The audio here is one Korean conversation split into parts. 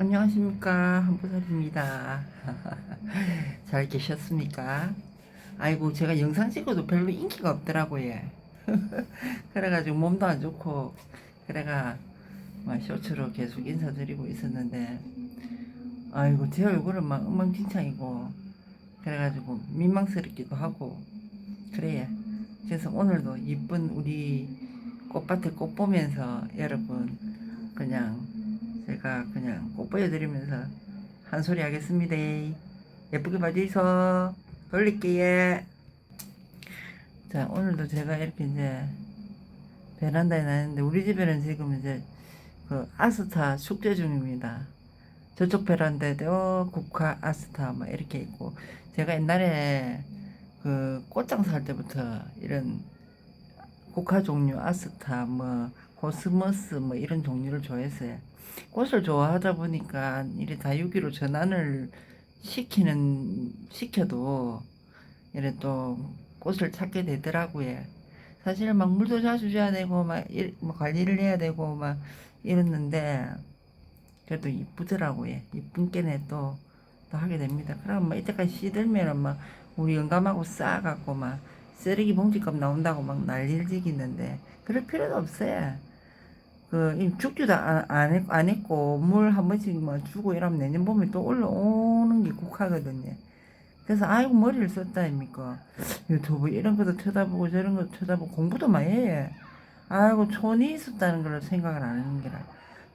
안녕하십니까 한보살입니다. 잘 계셨습니까? 아이고 제가 영상 찍어도 별로 인기가 없더라고요. 그래가지고 몸도 안 좋고 그래가 막 쇼츠로 계속 인사드리고 있었는데 아이고 제 얼굴은 막 엉망진창이고 그래가지고 민망스럽기도 하고 그래요. 그래서 오늘도 이쁜 우리 꽃밭에 꽃 보면서 여러분 그냥 제가 그냥 꽃 보여 드리면서 한 소리 하겠습니다. 예쁘게 봐주이소. 돌릴게요. 자, 오늘도 제가 이렇게 이제 베란다에 놨는데 우리 집에는 지금 이제 그 아스타 축제 중입니다. 저쪽 베란다에도 국화 아스타 막 이렇게 있고 제가 옛날에 그 꽃장 살 때부터 이런 국화 종류 아스타 뭐 코스모스 뭐 이런 종류를 좋아했어요. 꽃을 좋아하다 보니까 이래 다육이로 전환을 시키는 시켜도 이래 또 꽃을 찾게 되더라고요. 사실 막 물도 자주 줘야 되고 막, 일, 뭐 관리를 해야 되고 막 이랬는데 그래도 이쁘더라고요. 이쁜 게네 또, 또 하게 됩니다. 그럼 막 이때까지 시들면은 막 우리 영감하고 싸갖고 막 쓰레기 봉지값 나온다고 막 난리를 지기는데 그럴 필요도 없어요. 그, 이 죽지도 안, 안, 했고, 물 한 번씩 뭐 주고 이러면 내년 봄에 또 올라오는 게 국화거든요. 그래서, 아이고, 머리를 썼다, 아닙니까? 유튜브 이런 것도 쳐다보고 저런 것도 쳐다보고 공부도 많이 해. 아이고, 촌이 있었다는 걸 생각을 안 하는 게라.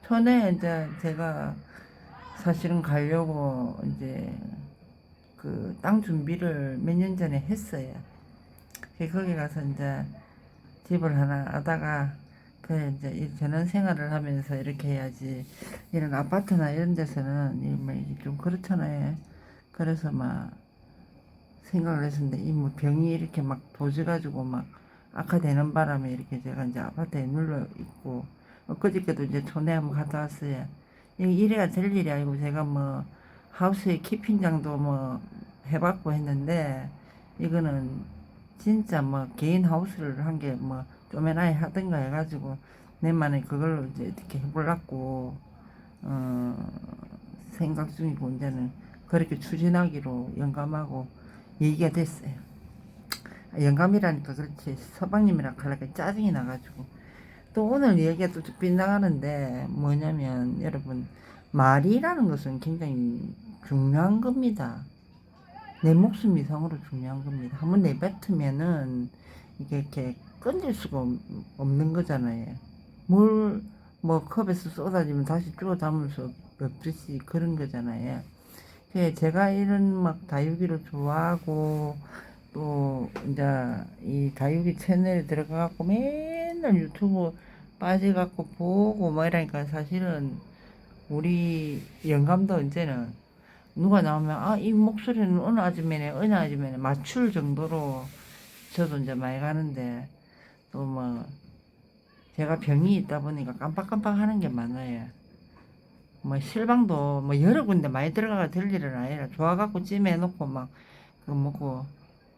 촌에 이제 제가 사실은 가려고 이제 그 땅 준비를 몇 년 전에 했어요. 거기 가서 이제 집을 하나 하다가 그 이제 이 전원 생활을 하면서 이렇게 해야지 이런 아파트나 이런 데서는 이뭐좀 그렇잖아요. 그래서 막 생각을 했었는데 이 뭐 병이 이렇게 막 도져가지고 막 악화되는 바람에 이렇게 제가 이제 아파트에 눌러 있고 엊그저께도 이제 촌에 한번 갔다 왔어요. 이래야 될 일이 아니고 제가 뭐 하우스의 키핑장도 뭐 해봤고 했는데 이거는 진짜 뭐 개인 하우스를 한 게 뭐 쪼매나게 하든가 해가지고 내만에 그걸로 이제 이렇게 해보려고 어 생각 중이고 이제는 그렇게 추진하기로 영감하고 얘기가 됐어요. 영감이라니까 그렇지 서방님이랑 하려니까 짜증이 나가지고 또 오늘 얘기가 또 빗나가는데 뭐냐면 여러분 말이라는 것은 굉장히 중요한 겁니다. 내 목숨 이상으로 중요한 겁니다. 한번 내뱉으면은 이게 이렇게 끊질 수가 없- 없는 거잖아요. 물, 뭐, 컵에서 쏟아지면 다시 쪼아 담을 수 없듯이 그런 거잖아요. 그 제가 이런 막 다육이를 좋아하고 또 이제 이 다육이 채널에 들어가갖고 맨날 유튜브 빠져갖고 보고 뭐 이러니까 사실은 우리 영감도 이제는 누가 나오면 아 이 목소리는 어느 아줌매네 어느 아줌매네 맞출 정도로 저도 이제 많이 가는데 또 뭐 제가 병이 있다 보니까 깜빡깜빡 하는 게 많아요. 뭐 실방도 뭐 여러 군데 많이 들어가가 될 일은 아니라 좋아갖고 찜해놓고 막 그거 먹고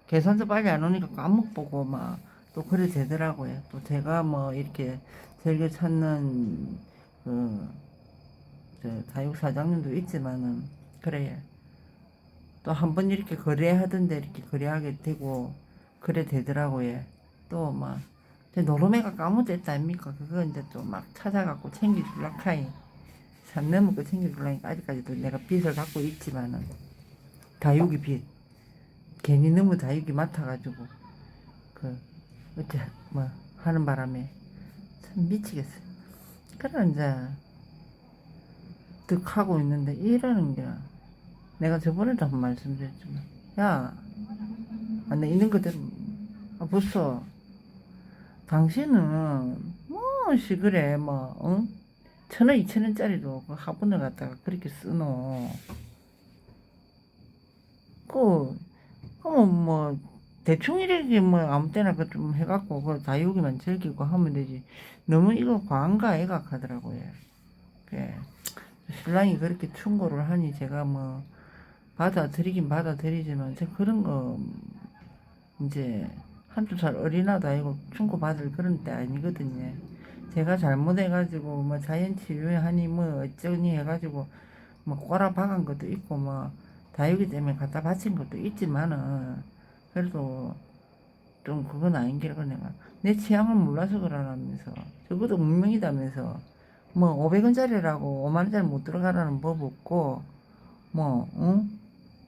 계산서 빨리 안 오니까 까먹 보고 막 또 그래 되더라고요. 또 제가 뭐 이렇게 즐겨 찾는 그저 다육 사장님도 있지만은 그래요. 또 한 번 이렇게 거래하던데 이렇게 거래하게 되고 그래 되더라고요. 또 막 노름해가 까무됐다 아닙니까? 그거 이제 또 막 찾아갖고 챙겨줄라 카이 산 넘어고 챙겨줄라니까 아직까지도 내가 빚을 갖고 있지만은 다육이 빚 괜히 너무 다육이 맡아가지고 그 어째 뭐 하는 바람에 참 미치겠어요. 그래 이제 득 하고 있는데 이러는 게 내가 저번에도 한번 말씀드렸지만 야, 아, 내 있는 그대로 아, 벌써 당신은 뭐 시 그래 뭐 응? 천원 이천 원짜리도 그 화분을 갖다가 그렇게 쓰노. 그 그러면 뭐 대충 이렇게 뭐 아무 때나 그 좀 해갖고 그 다육이만 즐기고 하면 되지. 너무 이거 과한가 애가 하더라고요. 그래 신랑이 그렇게 충고를 하니 제가 뭐 받아들이긴 받아들이지만 제가 그런 거 이제 한두 살 어린아도 아니고 충고 받을 그런 때 아니거든요. 제가 잘못해가지고 뭐 자연치유하니 뭐 어쩌니 해가지고 뭐 꼬라 박은 것도 있고 뭐 다육이 때문에 갖다 바친 것도 있지만은 그래도 좀 그건 아닌 게라 내가 내 취향을 몰라서 그러라면서 적어도 문명이다면서 뭐 500원짜리라고 5만원짜리 못 들어가라는 법 없고 뭐 응?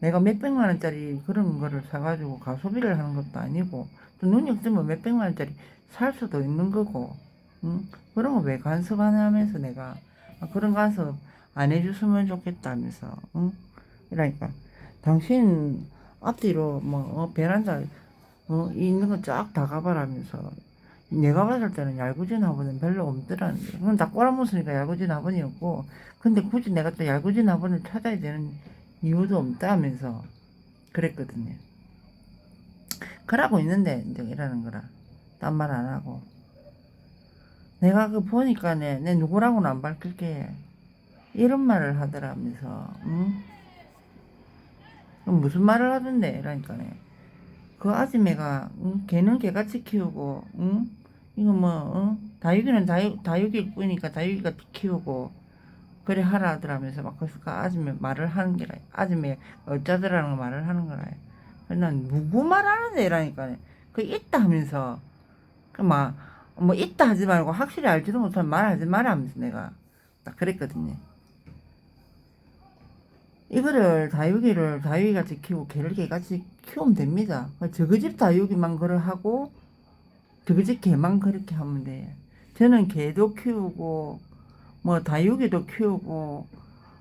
내가 몇백만 원짜리 그런 거를 사가지고 가소비를 하는 것도 아니고 또 눈이 없으면 몇백만 원짜리 살 수도 있는 거고 응? 그런 거 왜 간섭하냐면서 내가 아, 그런 간섭 안 해줬으면 좋겠다면서 응? 이러니까 당신 앞뒤로 뭐 어, 베란다 어, 있는 거 쫙 다 가봐라면서 내가 봤을 때는 얄궂은 화분은 별로 없더라는데 그건 다 꼬라mus으니까 얄궂은 화분이었고 근데 굳이 내가 또 얄궂은 화분을 찾아야 되는 이유도 없다면서 그랬거든요 그러고 있는데 이제 이러는 거라 딴 말 안 하고 내가 그 보니까 내, 내 누구라고는 안 밝힐게 이런 말을 하더라면서 응? 무슨 말을 하던데 이러니까네 그 아줌매가 응? 걔는 개같이 키우고 응? 이거 뭐 응? 다육이는 다육, 다육일 뿐이니까 다육이가 키우고 그래 하라 하더라면서 막 그래서 그 아줌매 말을 하는 게라 아줌매 어쩌더라는 거 말을 하는 거라 난 누구 말하는데 이러니까 그 있다 하면서 그막 뭐 있다 하지 말고 확실히 알지도 못하면 말하지 마라 하면서 내가 딱 그랬거든요 이거를 다육이를 다육이같이 키우고 개를 개같이 키우면 됩니다. 저그 집 다육이만 그걸 하고 저그 집 개만 그렇게 하면 돼. 저는 개도 키우고 뭐 다육이도 키우고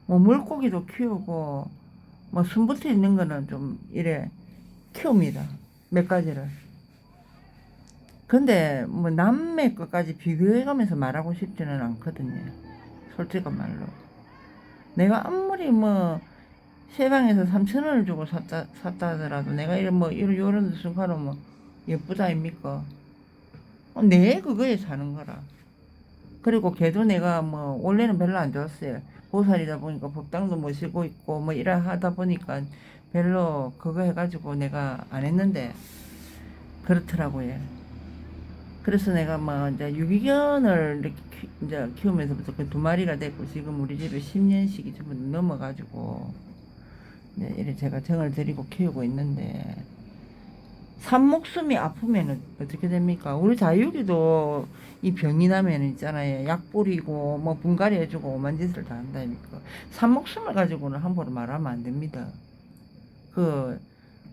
뭐 물고기도 키우고 뭐 숨붙어 있는 거는 좀 이래 키웁니다. 몇 가지를. 근데 뭐 남의 것까지 비교해가면서 말하고 싶지는 않거든요. 솔직한 말로. 내가 아무리 뭐 세방에서 3천 원을 주고 샀다, 샀다 하더라도 내가 이런 뭐 이런 요런 순간로 뭐 예쁘다 아닙니까? 어, 내 그거에 사는 거라. 그리고 걔도 내가 뭐 원래는 별로 안 좋았어요. 보살이다 보니까 법당도 모시고 있고 뭐 이래 하다 보니까 별로 그거 해가지고 내가 안 했는데 그렇더라고요. 그래서 내가 뭐 이제 유기견을 이렇게 키, 이제 키우면서부터 그 두 마리가 됐고 지금 우리 집에 10년씩이 전부 넘어가지고 네, 이래 제가 정을 들이고 키우고 있는데 산목숨이 아프면은 어떻게 됩니까? 우리 다육이도 이 병이 나면 있잖아요. 약 뿌리고 뭐 분갈이 해주고 오만 짓을 다 한다니까. 산목숨을 가지고는 함부로 말하면 안 됩니다. 그,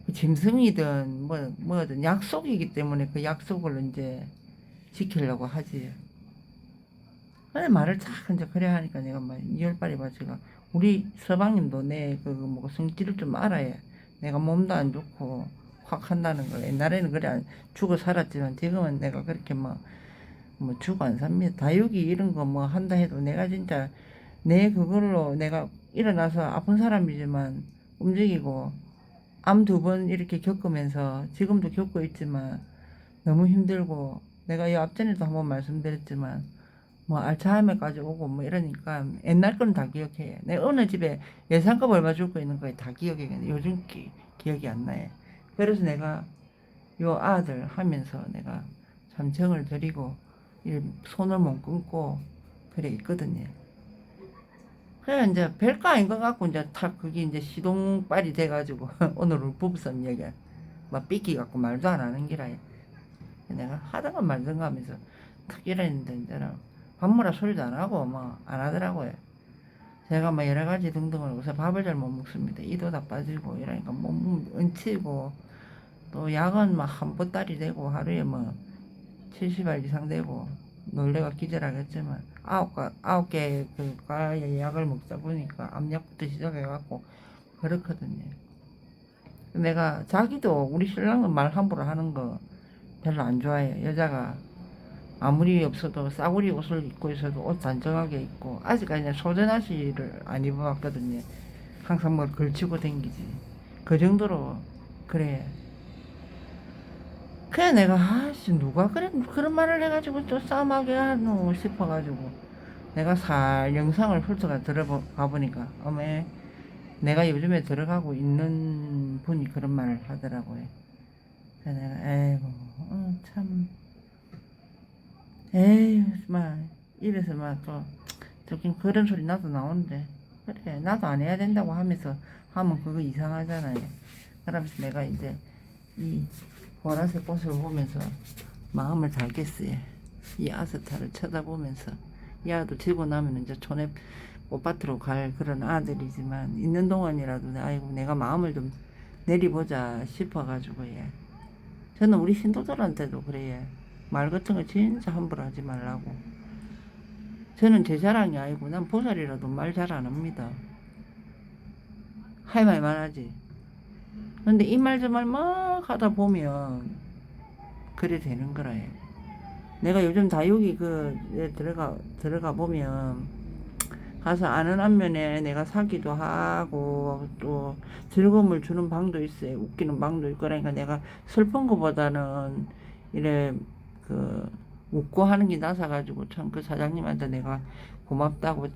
그 짐승이든 뭐 뭐든 약속이기 때문에 그 약속을 이제 지키려고 하지. 근데 말을 참 이제 그래 하니까 내가 막 이열빨이 봐 제가 우리 서방님도 내 그 뭐 성질을 좀 알아야 내가 몸도 안 좋고 확 한다는 걸 옛날에는 그래 안 죽어 살았지만 지금은 내가 그렇게 뭐, 뭐 죽어 안 삽니다 다육이 이런 거 뭐 한다 해도 내가 진짜 내 그걸로 내가 일어나서 아픈 사람이지만 움직이고 암 두 번 이렇게 겪으면서 지금도 겪고 있지만 너무 힘들고 내가 이 앞전에도 한번 말씀드렸지만 뭐 알츠하이머까지 오고 뭐 이러니까 옛날 건다 기억해. 내 어느 집에 예상값 얼마 주고 있는 거에 다 기억해. 요즘 기, 기억이 안 나요. 그래서 내가 요 아들 하면서 내가 참 정을 이 손을 못 끊고 그래 있거든요. 그래 이제 별거 아닌 것 같고 이제 탁 그게 이제 시동빨이 돼가지고 오늘은 부부싸움 얘기야. 막 삐끼 갖고 말도 안 하는 기라. 내가 하다가 말든가 하면서 탁 이랬는데 이제는 밥무라 소리도 안 하고 뭐안 하더라고요. 제가 뭐 여러 가지 등등을 요새 밥을 잘 못 먹습니다. 이도 다 빠지고 이러니까 몸 얹히고 또 약은 막 한 보따리 되고 하루에 뭐 70알 이상 되고 놀래가 기절하겠지만 아홉 가 아홉 개 그 과의 약을 먹다 보니까 암약부터 시작해갖고 그렇거든요. 내가 자기도 우리 신랑은 말 함부로 하는 거 별로 안 좋아해요. 여자가 아무리 없어도 싸구리 옷을 입고 있어도 옷 단정하게 입고 아직까지 소전화시를 안 입어봤거든요. 항상 뭘 걸치고 댕기지. 그 정도로 그래. 그래 내가 아씨 누가 그래 그런 말을 해가지고 또 싸움하게 하노 싶어가지고 내가 살 영상을 훑어가 들어가 보니까 어메 내가 요즘에 들어가고 있는 분이 그런 말을 하더라고요. 그래서 내가 에이고 어, 참 에휴, 막, 입에서 막 또, 저긴 그런 소리 나도 나오는데, 그래 나도 안 해야 된다고 하면서 하면 그거 이상하잖아요. 그러면서 내가 이제 이 보라색 꽃을 보면서 마음을 달겠어요. 이 아스타를 쳐다보면서 야도 지고 나면 이제 촌에 꽃밭으로 갈 그런 아들이지만 있는 동안이라도 아이고 내가 마음을 좀 내리보자 싶어가지고 예. 저는 우리 신도들한테도 그래요. 말 같은 거 진짜 함부로 하지 말라고. 저는 제 자랑이 아니고 난 보살이라도 말 잘 안 합니다. 할 말만 하지. 근데 이 말 저 말 막 하다 보면 그래 되는 거라요. 내가 요즘 다육이 그 예, 들어가 들어가 보면 가서 아는 안면에 내가 사기도 하고 또 즐거움을 주는 방도 있어요. 웃기는 방도 있고 그러니까 내가 슬픈 것보다는 이래 그 웃고 하는 게 나서 가지고 참 그 사장님한테 내가 고맙다고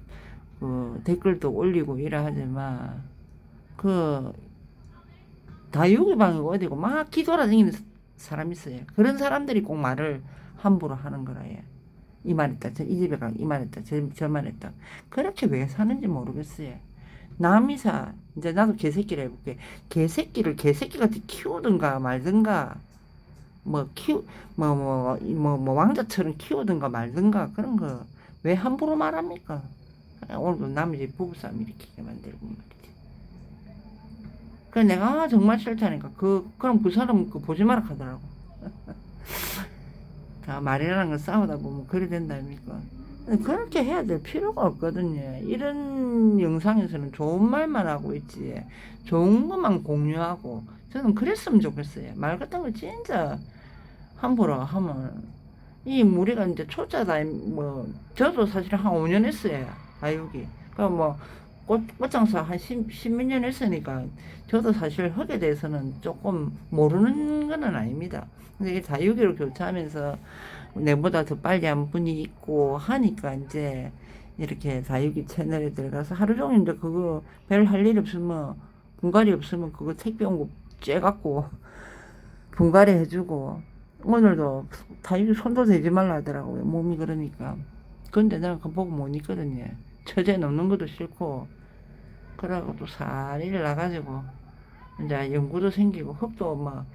그 댓글도 올리고 이래 하지만 그 다육이 방이고 어디고 막 기돌아다니는 사람 있어요. 그런 사람들이 꼭 말을 함부로 하는 거라요. 이 말했다, 저, 이 집에 가, 이 말했다, 저, 저 말했다. 그렇게 왜 사는지 모르겠어요. 남이 사, 이제 나도 개새끼를 해볼게. 개새끼를 개새끼 같이 키우든가 말든가, 뭐, 키우, 뭐, 뭐, 뭐, 뭐, 왕자처럼 키우든가 말든가, 그런 거, 왜 함부로 말합니까? 오늘도 남의 집 부부싸움 일으키게 만들고 말이지. 그래, 내가 아, 정말 싫다니까. 그, 그럼 그 사람 그 보지 마라 하더라고. 자, 말이라는 건 싸우다 보면 그래 된다 아닙니까? 근데 그렇게 해야 될 필요가 없거든요. 이런 영상에서는 좋은 말만 하고 있지. 좋은 것만 공유하고. 저는 그랬으면 좋겠어요. 말 같은 거 진짜 함부로 하면. 이 무리가 이제 초짜다, 뭐, 저도 사실 한 5년 했어요. 아육이. 그 뭐, 꽃, 꽃장사 한 10, 10몇 년 했으니까 저도 사실 흙에 대해서는 조금 모르는 건 아닙니다. 근데 이 다육이로 교체하면서 내보다 더 빨리 한 분이 있고 하니까 이제 이렇게 다육이 채널에 들어가서 하루 종일 이제 그거 별 할 일 없으면 분갈이 없으면 그거 택배 온거 째갖고 분갈이 해주고 오늘도 다육이 손도 대지 말라 하더라고요 몸이 그러니까 근데 내가 그거 보고 못 있거든요 처제 넣는 것도 싫고 그러고 또 살이를 나가지고 이제 연구도 생기고 흙도 막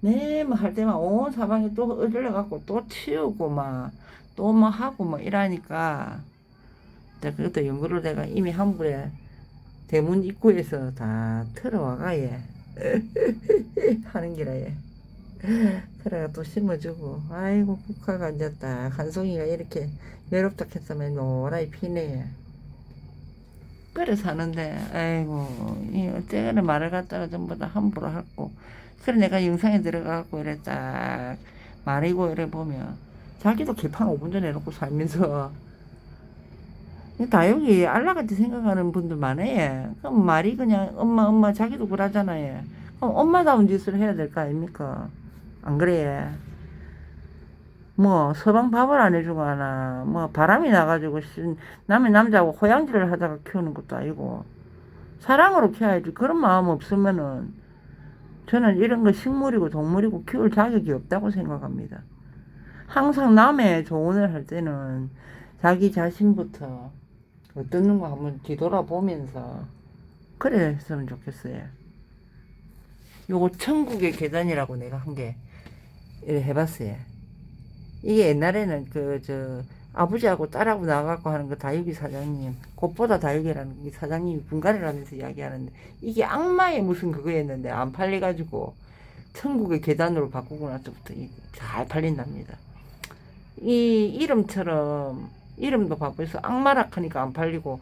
네뭐 할 때만 온 사방에 또 어질러 갖고 또 치우고 막또뭐 하고 뭐 이러니까 이제 그것도 연구를 내가 이미 한불에 대문 입구에서 다 틀어와가 예 하는 기라 예 그래가 또 심어주고 아이고 국화가 앉았다 한 송이가 이렇게 외롭다 했으면 노랗게 피네 그래 사는데 아이고 이 어째그래 말을 갖다가 전부 다 함부로 하고 그래 내가 영상에 들어가고 이래 딱 말이고 이래 보면 자기도 개판 5분 전에 해놓고 살면서 다육이 알라같이 생각하는 분들 많아요. 그럼 말이 그냥 엄마 엄마 자기도 그러잖아요. 그럼 엄마다운 짓을 해야 될 거 아닙니까? 안 그래? 뭐 서방 밥을 안 해주고 하나 뭐 바람이 나가지고 씨, 남의 남자하고 호양지를 하다가 키우는 것도 아니고 사랑으로 키워야지 그런 마음 없으면은 저는 이런 거 식물이고 동물이고 키울 자격이 없다고 생각합니다. 항상 남의 조언을 할 때는 자기 자신부터 어떻는 거 한번 뒤돌아보면서 그래 했으면 좋겠어요. 요거 천국의 계단이라고 내가 한 게 해봤어요. 이게 옛날에는 그 저 아버지하고 딸하고 나가고 하는 거 다육이 사장님 꽃보다 다육이라는 이 사장님이 분갈이를 하면서 이야기하는데 이게 악마의 무슨 그거였는데 안 팔려가지고 천국의 계단으로 바꾸고 나서부터 이잘 팔린답니다. 이 이름처럼 이름도 바꿔서 악마라 하니까 안 팔리고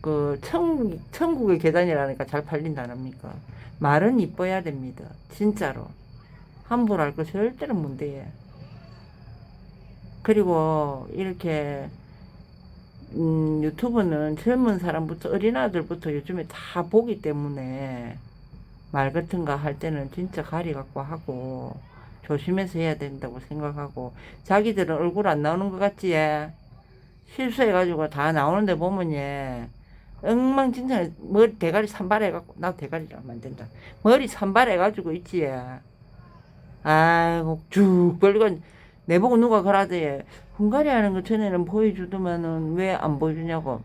그 천, 천국의 계단이라니까 잘 팔린다랍니까? 말은 이뻐야 됩니다. 진짜로. 함부로 할 거 절대로 못 돼요. 그리고 이렇게 음, 유튜브는 젊은 사람부터 어린아들부터 요즘에 다 보기 때문에 말 같은 거할 때는 진짜 가리 갖고 하고 조심해서 해야 된다고 생각하고 자기들은 얼굴 안 나오는 것 같지 예? 실수해가지고 다 나오는데 보면 예 엉망진창 머리 대가리 산발해갖고 나 대가리를 하면 안 된다 머리 산발해가지고 있지 예. 아이고 쭉 벌리고 내보고 누가 그러대 헝가리 하는 거 전에는 보여주더만은 왜 안 보여주냐고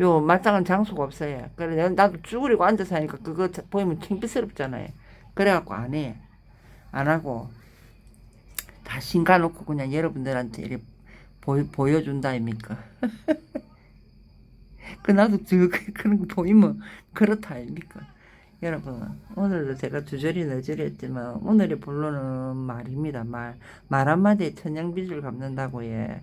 요 마땅한 장소가 없어요. 그래 내가 나도 쭈그리고 앉아서 하니까 그거 자- 보이면 창피스럽잖아요. 그래갖고 안 해. 안 하고 다 신가 놓고 그냥 여러분들한테 이렇게 보여, 보여준다 아닙니까? 그 나도 저 그- 그런 거 보이면 그렇다 아닙니까? 여러분 오늘도 제가 두 절이 너절이 했지만 오늘의 본론은 말입니다. 말 말 한마디에 천냥빚을 갚는다고 해.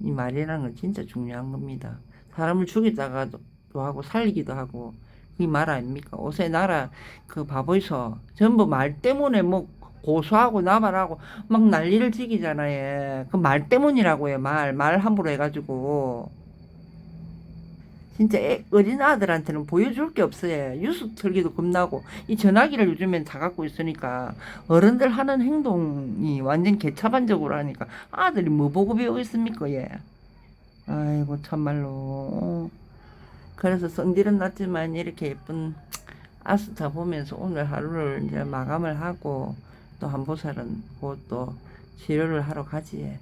이 말이라는 건 진짜 중요한 겁니다. 사람을 죽이다가도 하고 살리기도 하고 이 말 아닙니까? 옷에 나라 그 바보이서 전부 말 때문에 뭐 고소하고 나발하고 막 난리를 지기잖아요. 그 말 때문이라고 해. 말, 말 함부로 해가지고. 진짜 애, 어린 아들한테는 보여줄 게 없어요. 뉴스 틀기도 겁나고 이 전화기를 요즘엔 다 갖고 있으니까 어른들 하는 행동이 완전 개차반적으로 하니까 아들이 뭐 보고 배우겠습니까 얘. 아이고 참말로. 그래서 성질은 났지만 이렇게 예쁜 아스타 보면서 오늘 하루를 이제 마감을 하고 또 한보살은 곧또 치료를 하러 가지.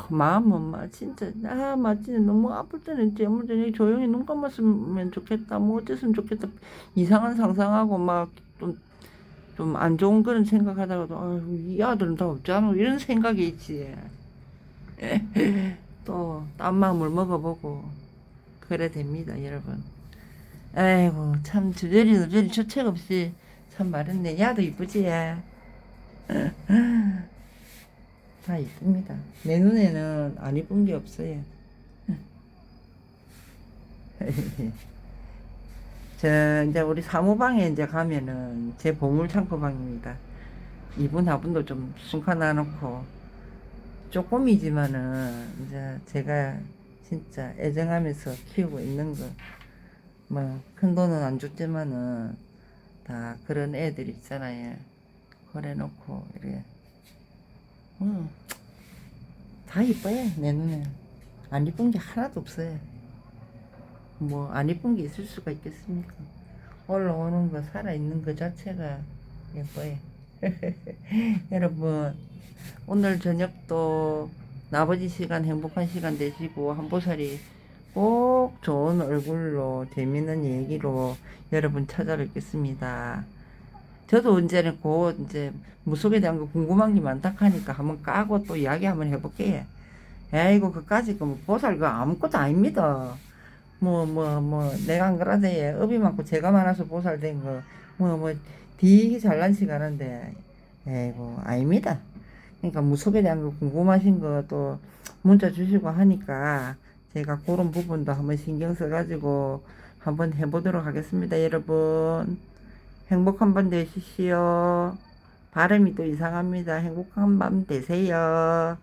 하, 마음은 막 진짜 아막 진짜 너무 아플 때는 제물 저녁 조용히 눈 감았으면 좋겠다 뭐 어쨌으면 좋겠다 이상한 상상하고 막 좀 좀 안 좋은 그런 생각하다가도 아유 이 아들은 다 없잖아 이런 생각이 있지. 또 딴 마음을 먹어보고 그래 됩니다 여러분. 아이고 참 주저리 주저리 주책 없이 참 말했네. 야도 이쁘지 다 이쁩니다. 내 눈에는 안 이쁜 게 없어요. 저 이제 우리 사무방에 이제 가면은 제 보물 창고방입니다. 이분 화분도 좀 숨겨놔 놓고 조금이지만은 이제 제가 진짜 애정하면서 키우고 있는 거 뭐 큰 돈은 안 줬지만은 다 그런 애들 있잖아요. 그래 놓고 이래 음, 다 이뻐요 내 눈에 안 이쁜 게 하나도 없어요. 뭐 안 이쁜 게 있을 수가 있겠습니까? 올라오는 거 살아 있는 거 자체가 예뻐요. 여러분 오늘 저녁도 나머지 시간 행복한 시간 되시고 한보살이 꼭 좋은 얼굴로 재밌는 얘기로 여러분 찾아뵙겠습니다. 저도 언제는 곧 이제 무속에 대한 거 궁금한 게 많다 하니까 한번 까고 또 이야기 한번 해볼게요. 에이고 그까지 그 보살 그 아무것도 아닙니다. 뭐뭐 뭐 내가 안 그러대 업이 많고 제가 많아서 보살 된 거 뭐 뭐 되게 잘난 시간인데 에이고 아닙니다. 그러니까 무속에 대한 거 궁금하신 거 또 문자 주시고 하니까 제가 그런 부분도 한번 신경 써가지고 한번 해보도록 하겠습니다, 여러분. 행복한 밤 되시시오. 발음이 또 이상합니다. 행복한 밤 되세요.